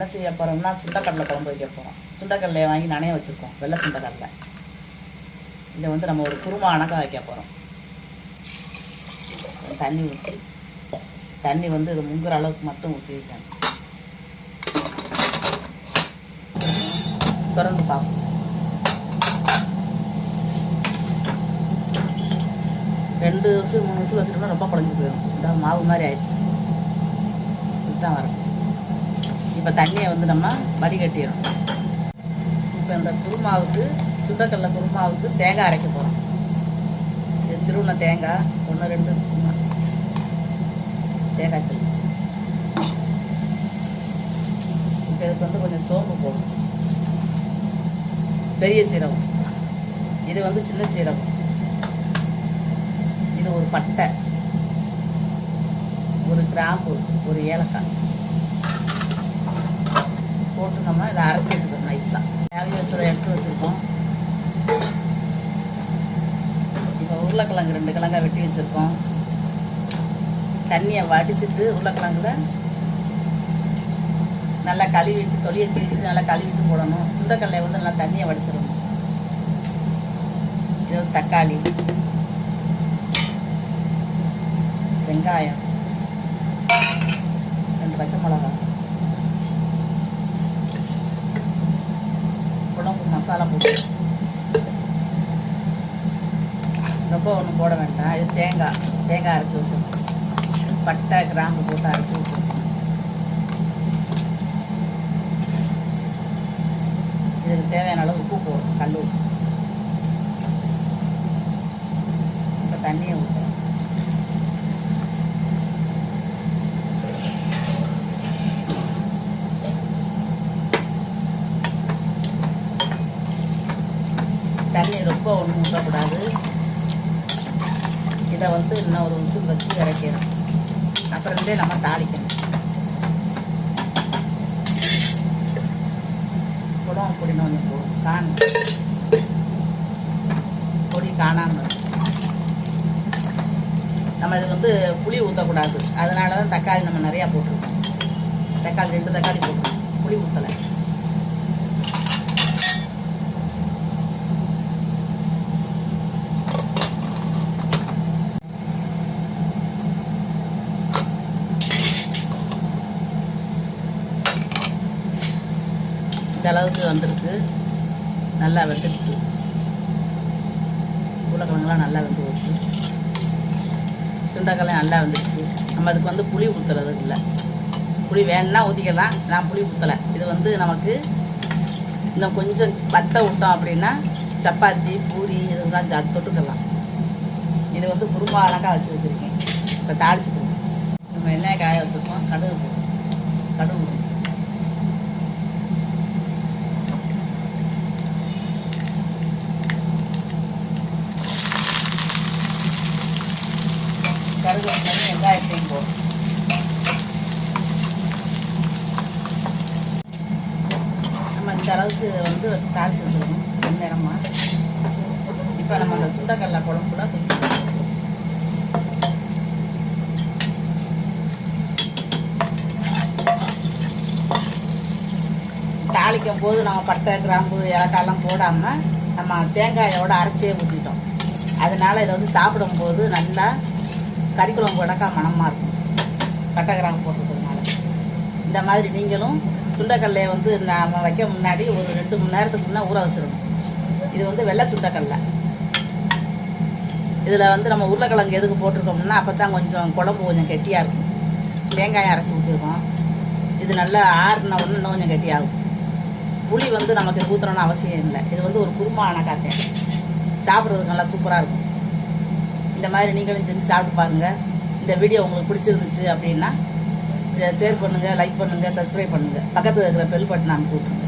என்ன செய்ய போகிறோம்னா சுண்டக்கடலை குழம்பு வைக்க போகிறோம் சுண்டக்கடலையை வாங்கி நனைய வச்சுருக்கோம். வெள்ளை சுண்டக்கடலை. இதை வந்து நம்ம ஒரு குருமா அணக்கா வைக்க போகிறோம் தண்ணி ஊற்றி தண்ணி வந்து இது முங்குற அளவுக்கு மட்டும் ஊற்றி வைக்கணும். திறந்து பார்ப்போம். ரெண்டு விசில் மூணு விசில் வச்சுட்டோம்னா ரொம்ப குழஞ்சி போயிடும். இதான் மாவு மாதிரி ஆயிடுச்சு. இதுதான் வரும் இப்போ தண்ணியை வந்து நம்ம வடிகட்டிடணும். இப்போ இந்த குருமாவுக்கு சுண்டக்கடலை குருமாவுக்கு தேங்காய் அரைக்க போகிறோம் இது திருவண்ண தேங்காய் ஒன்று ரெண்டு குருமா. தேங்காய் சொல்லி. இப்போ இதுக்கு வந்து கொஞ்சம் சோம்பு போடும் பெரிய சீரகம். இது வந்து சின்ன சீரகம். இது ஒரு பட்டை. ஒரு கிராம்பு ஒரு ஏலக்காய். வச்சுருக்கோம்னா இதை அரைச்சி வச்சுக்கணும் நைஸாக வேலையை வச்சதை எடுத்து வச்சுருக்கோம் இப்போ உருளைக்கிழங்கு ரெண்டு கிழங்கா வெட்டி வச்சுருக்கோம். தண்ணியை வடிச்சிட்டு உருளைக்கிழங்குல நல்லா கழுவிட்டு தொலியை சீவிட்டு நல்லா கழுவிட்டு போடணும். சுண்டக்கடலை வந்து நல்லா தண்ணியை வடிச்சிடணும். இது வந்து தக்காளி வெங்காயம் ரெண்டு பச்சை மிளகாய் குழம்பு மசாலா போட்டு. ரொம்ப ஒன்றும் போட வேண்டாம். இது தேங்காய். தேங்காய் அரைச்சி வச்சுருக்கோம். பட்டை கிராம்பு போட்டு அரைச்சி வச்சுருக்கோம் இதுக்கு தேவையான அளவு உப்பு போடும் கல் உப்பு இப்போ தண்ணியை ஊற்றணும் தண்ணி ரொம்ப ஒன்றும் ஊற்றக்கூடாது இதை வந்து இன்னும் ஒரு விசில் வச்சு இறக்கிடும் அப்புறந்தே நம்ம தாளிக்கணும். குடம் பிடினோம் இப்போ காணும். பொடி காணாமல் நம்ம இது வந்து புளி ஊற்றக்கூடாது அதனால தான் தக்காளி நம்ம நிறையா போட்டிருக்கோம். தக்காளி ரெண்டு தக்காளி போட்டிருக்கோம். புளி ஊற்றலை இந்த அளவுக்கு வந்திருக்கு. நல்லா வெந்துடுச்சு உருளைக்கிழங்குலாம் நல்லா வெந்து போச்சு சுண்டக்காய் நல்லா வந்துடுச்சு நம்ம அதுக்கு வந்து புளி ஊற்றுறது இல்லை. புளி வேணும்னா ஊற்றிக்கலாம் நான் புளி ஊற்றலை இது வந்து நமக்கு இன்னும் கொஞ்சம் வத்த விட்டோம் அப்படின்னா சப்பாத்தி பூரி இதெல்லாம் ஜா- தொட்டுக்கலாம். இது வந்து குருமா அழகாக வச்சு வச்சுருக்கேன். இப்போ தாளிச்சுக்கணும் நம்ம என்ன காய வச்சுருக்கோம். கடுகு போடும் கடுகு போடும். கடுகு வெங்காயத்தையும் போடும் நம்ம இந்த அளவுக்கு வந்து தாளிச்சு வச்சுக்கணும் நேரமாக இப்போ நம்ம அந்த சுண்டக்கடலை குழம்புல தூக்கி போடணும். தாளிக்கும் போது நம்ம பட்டை கிராம்பு ஏலக்காயெல்லாம் போடாமல் நம்ம தேங்காயோட அரைச்சே ஊற்றிட்டோம் அதனால இதை வந்து சாப்பிடும்போது நல்லா கறி குழம்பு வடக்கா மணமாக இருக்கும். பட்டை கிராம்பு போட்டுருக்கிறதுனால. இந்த மாதிரி நீங்களும் சுண்டைக்கடலையை வந்து நாம் வைக்க முன்னாடி ஒரு ரெண்டு மணி நேரத்துக்கு முன்னே ஊற வச்சிடணும். இது வந்து வெள்ளை சுண்டைக்கடலை இதில் வந்து நம்ம உருளைக்கிழங்கு எதுக்கு போட்டிருக்கோம்னா அப்போ தான் கொஞ்சம் குழம்பு கொஞ்சம் கெட்டியாக இருக்கும். தேங்காயம் அரைச்சி ஊற்றிருக்கோம் இது நல்லா ஆறுன ஒன்று இன்னும் கொஞ்சம் கெட்டியாகும். புளி வந்து நமக்கு ஊற்றுறோன்னு அவசியம் இல்லை. இது வந்து ஒரு குருமான காத்தேன் சாப்பிட்றதுக்கு நல்லா சூப்பராக இருக்கும். இந்த மாதிரி நீங்களும் செஞ்சு சாப்பிட்டு பாருங்கள் இந்த வீடியோ உங்களுக்கு பிடிச்சிருந்துச்சு அப்படின்னா ஷேர் பண்ணுங்கள் லைக் பண்ணுங்கள் சப்ஸ்கிரைப் பண்ணுங்கள் பக்கத்தில் இருக்கிற பெல் பட்டன் அமைச்சு